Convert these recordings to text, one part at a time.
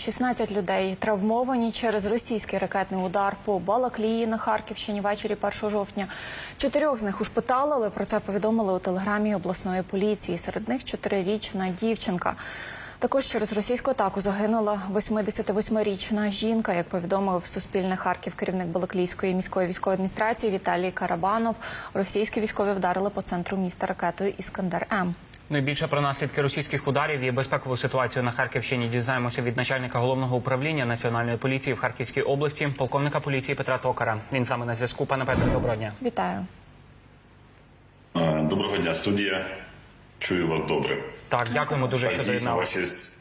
16 людей травмовані через російський ракетний удар по Балаклії на Харківщині ввечері 1 жовтня. Чотирьох з них ушпиталили. Про це повідомили у телеграмі обласної поліції. Серед них чотирирічна дівчинка. Також через російську атаку загинула 88-річна жінка, як повідомив Суспільне Харків керівник Балаклійської міської військової адміністрації Віталій Карабанов. Російські військові вдарили по центру міста ракетою Іскандер М. Найбільше про наслідки російських ударів і безпекову ситуацію на Харківщині дізнаємося від начальника головного управління національної поліції в Харківській області, полковника поліції Петра Токара. Він саме на зв'язку. Пане Петре, доброго дня. Вітаю. Е, Доброго дня, студія. Чую вас добре. Так, дякуємо дуже, Так, що дійсно, заєдналися.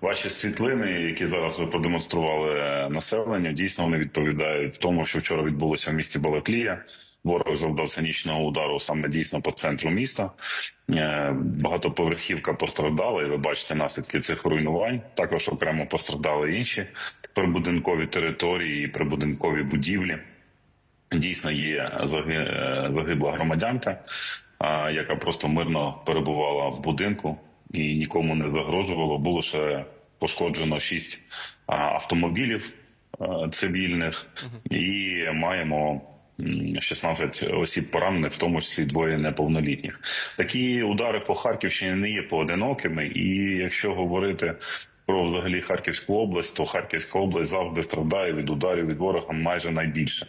ваші, світлини, які зараз ви продемонстрували е, населенню, дійсно вони відповідають тому, що вчора відбулося в місті Балаклія. Ворог завдав цинічного удару саме дійсно по центру міста. Е, Багатоповерхівка постраждала, і ви бачите наслідки цих руйнувань. Також окремо постраждали інші прибудинкові території і прибудинкові будівлі. Дійсно є заги- е, загибла громадянка, яка просто мирно перебувала в будинку і нікому не загрожувало. Було ще пошкоджено шість автомобілів цивільних, і маємо. М, 16 осіб поранених, в тому числі двоє неповнолітніх. Такі удари по Харківщині не є поодинокими, і якщо говорити про взагалі Харківську область, то Харківська область завжди страждає від ударів від ворога майже найбільше.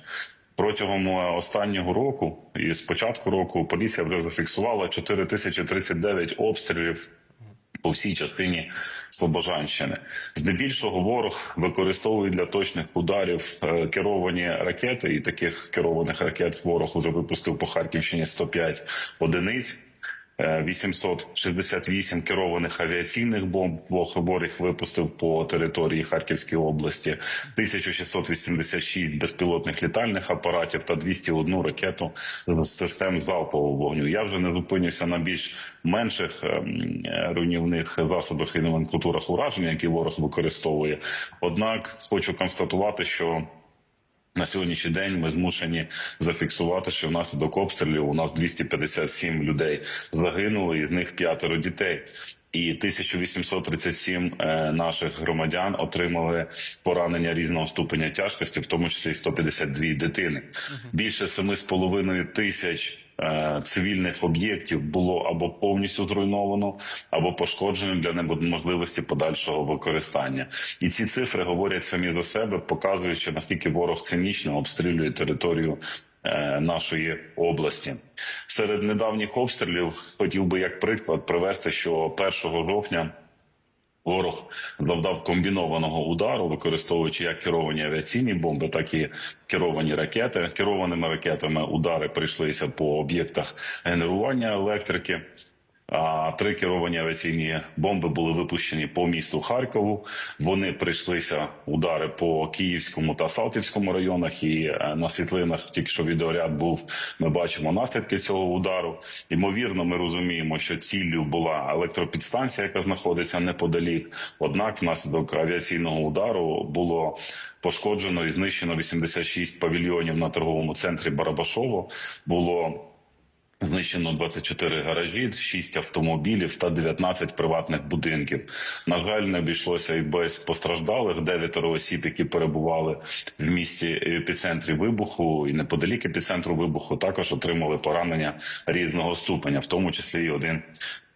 Протягом е, останнього року і з початку року поліція вже зафіксувала 4039 обстрілів по всій частині Слобожанщини. Здебільшого ворог використовує для точних ударів е, керовані ракети, і таких керованих ракет ворог уже випустив по Харківщині 105 одиниць. Е, 868 керованих авіаційних бомб ворог випустив по території Харківської області, 1686 безпілотних літальних апаратів та 201 ракету з систем залпового вогню. Я вже не зупинюся на більш менших ем, руйнівних засобах і номенклатурах ураження, які ворог використовує. Однак хочу констатувати, що на сьогоднішній день ми змушені зафіксувати, що внаслідок обстрілів у нас 257 людей загинули, із них п'ятеро дітей. І 1837 е, наших громадян отримали поранення різного ступеня тяжкості, в тому числі 152 дитини. Більше 7,5 тисяч цивільних об'єктів було або повністю зруйновано, або пошкоджено для неможливості подальшого використання. І ці цифри говорять самі за себе, показуючи наскільки ворог цинічно обстрілює територію е, нашої області. Серед недавніх обстрілів хотів би як приклад привести, що 1 жовтня. Ворог завдав комбінованого удару, використовуючи як керовані авіаційні бомби, так і керовані ракети. Керованими ракетами удари прийшлися по об'єктах генерування електрики. Три керовані авіаційні бомби були випущені по місту Харкову. Вони прийшлися удари по Київському та Салтівському районах. І е, на світлинах, тільки що відеоряд був, ми бачимо наслідки цього удару. Ймовірно, ми розуміємо, що ціллю була електропідстанція, яка знаходиться неподалік. Однак, внаслідок авіаційного удару було пошкоджено і знищено 86 павільйонів на торговому центрі Барабашово. Було Знищено 24 гаражі, 6 автомобілів та 19 приватних будинків. На жаль, не обійшлося і без постраждалих. Дев'ятеро осіб, які перебували в місті епіцентрі вибуху і неподалік епіцентру вибуху, також отримали поранення різного ступеня, в тому числі і один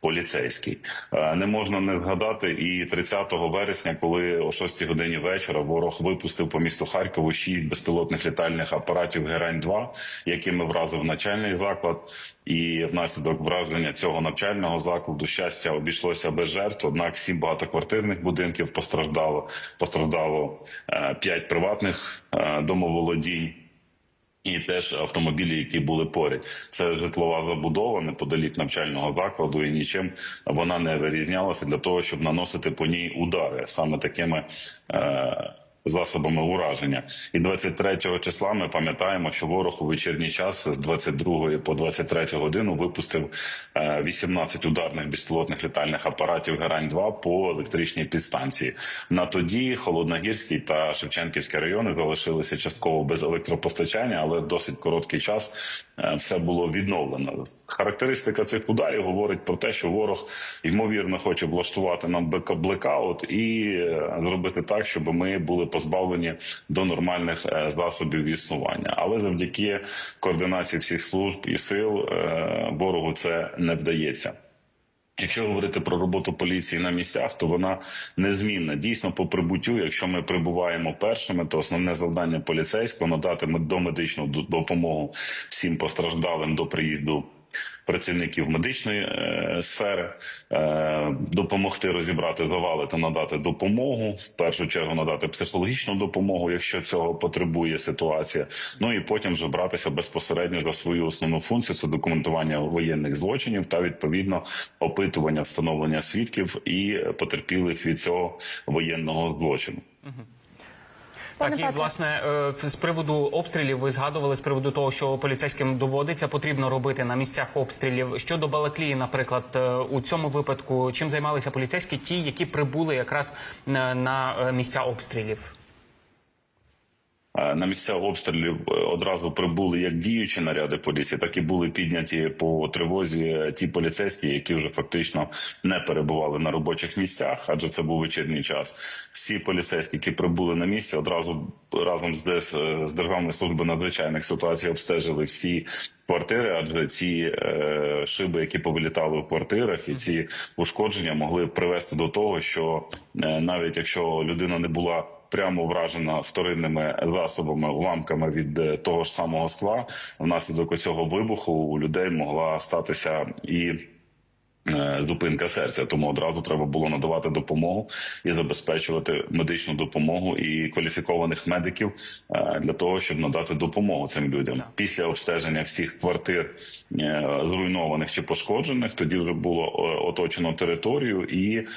поліцейський. Е, Не можна не згадати і 30 вересня, коли о 6 годині вечора ворог випустив по місту Харкову шість безпілотних літальних апаратів Герань 2 якими вразив навчальний заклад. І внаслідок враження цього навчального закладу щастя обійшлося без жертв. Однак сім багатоквартирних будинків постраждало. Постраждало е, п'ять приватних е, домоволодінь. І теж автомобілі, які були поряд, це житлова забудова неподалік навчального закладу, і нічим вона не вирізнялася для того, щоб наносити по ній удари саме такими. Е- Засобами ураження, і 23 числа ми пам'ятаємо, що ворог у вечірній час з 22 по 23 годину випустив е, 18 ударних безпілотних літальних апаратів Герань 2 по електричній підстанції. На тоді Холодногірський та Шевченківський райони залишилися частково без електропостачання, але досить короткий час е, все було відновлено. Характеристика цих ударів говорить про те, що ворог ймовірно хоче влаштувати нам блекаут і е, зробити так, щоб ми були позбавлені до нормальних е, засобів існування. Але завдяки координації всіх служб і сил е, ворогу це не вдається. Якщо говорити про роботу поліції на місцях, то вона незмінна. Дійсно, по прибуттю, якщо ми прибуваємо першими, то основне завдання поліцейського надати медомедичну допомогу всім постраждалим до приїзду працівників медичної е, сфери, е, допомогти розібрати завали та надати допомогу. В першу чергу надати психологічну допомогу, якщо цього потребує ситуація. Ну і потім вже братися безпосередньо за свою основну функцію це документування воєнних злочинів та відповідно опитування, встановлення свідків і потерпілих від цього воєнного злочину. Так, і власне е, з приводу обстрілів ви згадували з приводу того, що поліцейським доводиться потрібно робити на місцях обстрілів. Щодо Балаклії, наприклад, е, у цьому випадку чим займалися поліцейські, ті, які прибули якраз на, на е, місця обстрілів. Е, На місця обстрілів е, одразу прибули як діючі наряди поліції, так і були підняті по тривозі е, ті поліцейські, які вже фактично не перебували на робочих місцях, адже це був вечірній час. Всі поліцейські, які прибули на місце, одразу разом з ДС, з Державної служби надзвичайних ситуацій обстежили всі. Квартири, адже ці е, шиби, які повилітали в квартирах, і ці ушкодження могли привести до того, що е, навіть якщо людина не була прямо вражена вторинними засобами, уламками від е, того ж самого скла. Внаслідок цього вибуху у людей могла статися і. Е, Зупинка серця, тому одразу треба було надавати допомогу і забезпечувати медичну допомогу і кваліфікованих медиків е, для того, щоб надати допомогу цим людям. Після обстеження всіх квартир е, зруйнованих чи пошкоджених, тоді вже було оточено територію і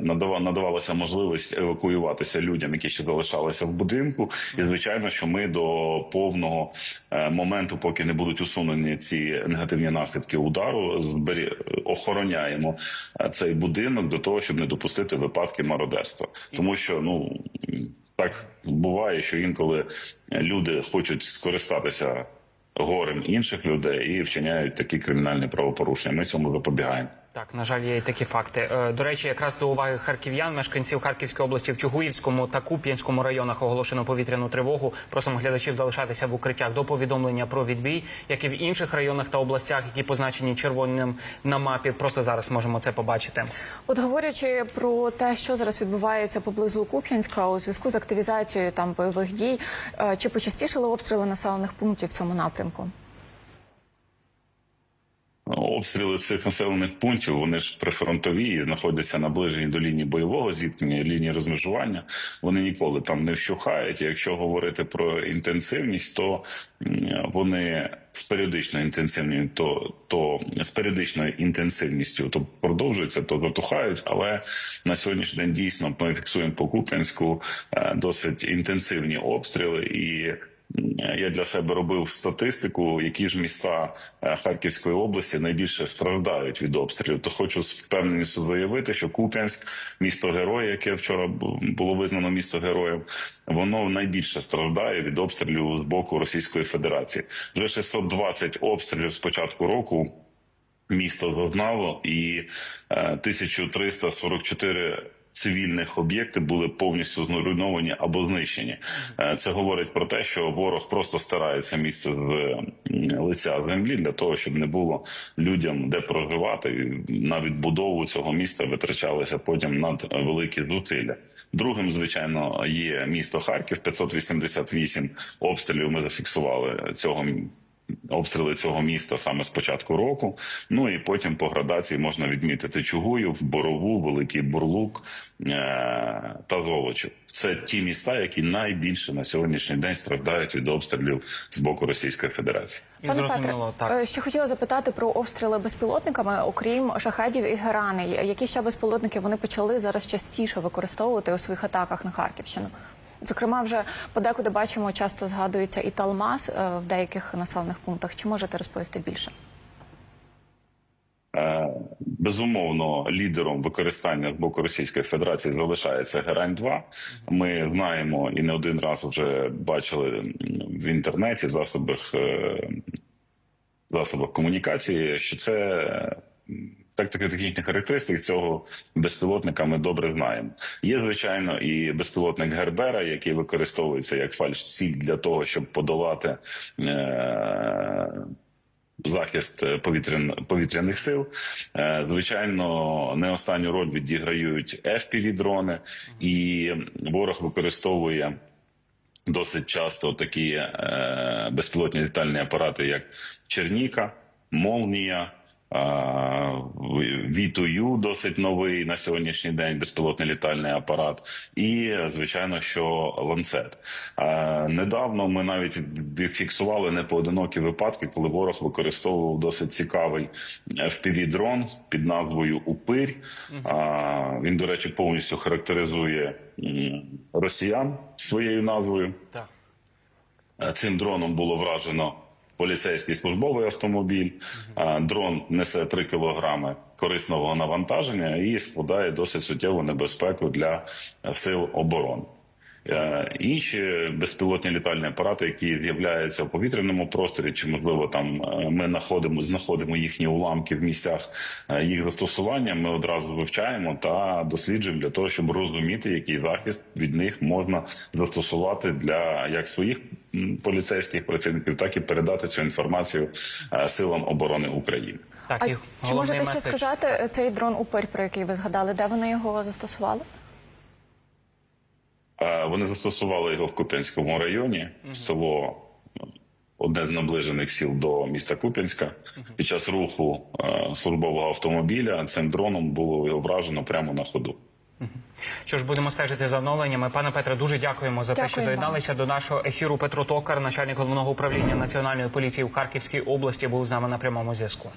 надава- надавалася можливість евакуюватися людям, які ще залишалися в будинку. І звичайно, що ми до повного моменту, поки не будуть усунені ці негативні наслідки удару, збері... охороняємо е, цей будинок до того, щоб не допустити випадки мародерства, тому що ну так буває, що інколи люди хочуть скористатися горем інших людей і вчиняють такі кримінальні правопорушення. Ми цьому запобігаємо. Так, на жаль, є і такі факти. Е, До речі, якраз до уваги харків'ян, мешканців Харківської області в Чугуївському та Куп'янському районах оголошено повітряну тривогу. Просимо глядачів залишатися в укриттях до повідомлення про відбій, як і в інших районах та областях, які позначені червоним на мапі. Просто зараз можемо це побачити. От говорячи про те, що зараз відбувається поблизу Куп'янська у зв'язку з активізацією там бойових дій, е, чи почастішили обстріли населених пунктів в цьому напрямку? Обстріли цих населених пунктів вони ж прифронтові і знаходяться наближені до лінії бойового зіткнення, лінії розмежування. Вони ніколи там не вщухають. Якщо говорити про інтенсивність, то вони з періодичною інтенсивністю, то, то з періодичною інтенсивністю то продовжуються, то затухають. Але на сьогоднішній день дійсно ми фіксуємо по Куп'янську е, досить інтенсивні обстріли і. Я для себе робив статистику, які ж міста е, Харківської області найбільше страждають від обстрілів. То хочу з впевненістю заявити, що Куп'янськ, місто героя, яке вчора було визнано місто героїв, воно найбільше страждає від обстрілів з боку Російської Федерації. Вже 620 обстрілів з початку року місто зазнало, і е, 1344 цивільних об'єкти були повністю зруйновані або знищені. Е, Це говорить про те, що ворог просто старається місце з лиця землі для того, щоб не було людям де проживати. На відбудову цього міста витрачалися потім над великі зусилля. Другим, звичайно, є місто Харків. 588 обстрілів ми зафіксували цього обстріли цього міста саме з початку року. Ну і потім по градації можна відмітити Чугуїв, Борову, Великий Бурлук е- та Золочів. Це ті міста, які найбільше на сьогоднішній день страждають від обстрілів з боку Російської Федерації. І Пане зрозуміло, Петре, так. ще хотіла запитати про обстріли безпілотниками, окрім шахедів і герани. Які ще безпілотники вони почали зараз частіше використовувати у своїх атаках на Харківщину? Зокрема, вже подекуди бачимо, часто згадується і Талмаз е, в деяких населених пунктах. Чи можете розповісти більше? Е, Безумовно, лідером використання з боку Російської Федерації залишається Герань 2 Ми знаємо і не один раз вже бачили в інтернеті засобах е, засобах комунікації, що це м, тактики технічних характеристик цього безпілотника ми добре знаємо. Є звичайно і безпілотник Гербера, який використовується як фальш-ціль для того, щоб подолати. Е- захист е, повітрян, повітряних сил. Е, Звичайно, не останню роль відіграють fpv дрони і ворог використовує. Досить часто такі е, безпілотні літальні апарати, як Черніка, Молнія, Вітую, досить новий на сьогоднішній день безпілотний літальний апарат, і звичайно, що ланцет. Е, недавно ми навіть фіксували непоодинокі випадки, коли ворог використовував досить цікавий fpv дрон під назвою Упирь. Він, до речі, повністю характеризує росіян своєю назвою. Е, Цим дроном було вражено поліцейський службовий автомобіль. Дрон несе 3 кілограми корисного навантаження і складає досить суттєву небезпеку для е, сил оборони. Е, Інші безпілотні літальні апарати, які з'являються в повітряному просторі, чи можливо там е, ми знаходимо, знаходимо їхні уламки в місцях їх застосування. Ми одразу вивчаємо та досліджуємо для того, щоб розуміти, який захист від них можна застосувати для як своїх поліцейських працівників, так і передати цю інформацію е, силам оборони України. Так, А чи можете ще сказати е, цей дрон Упирь, про який ви згадали, де вони його застосували? Е, Вони застосували його в Куп'янському районі, село одне з наближених сіл до міста Куп'янська. Під час руху службового автомобіля цим дроном було його вражено прямо на ходу. Що ж будемо стежити за оновленнями. Пане Петре, дуже дякуємо за те, що вам. доєдналися до нашого ефіру. Петро Токар, начальник головного управління національної поліції в Харківській області, був з нами на прямому зв'язку.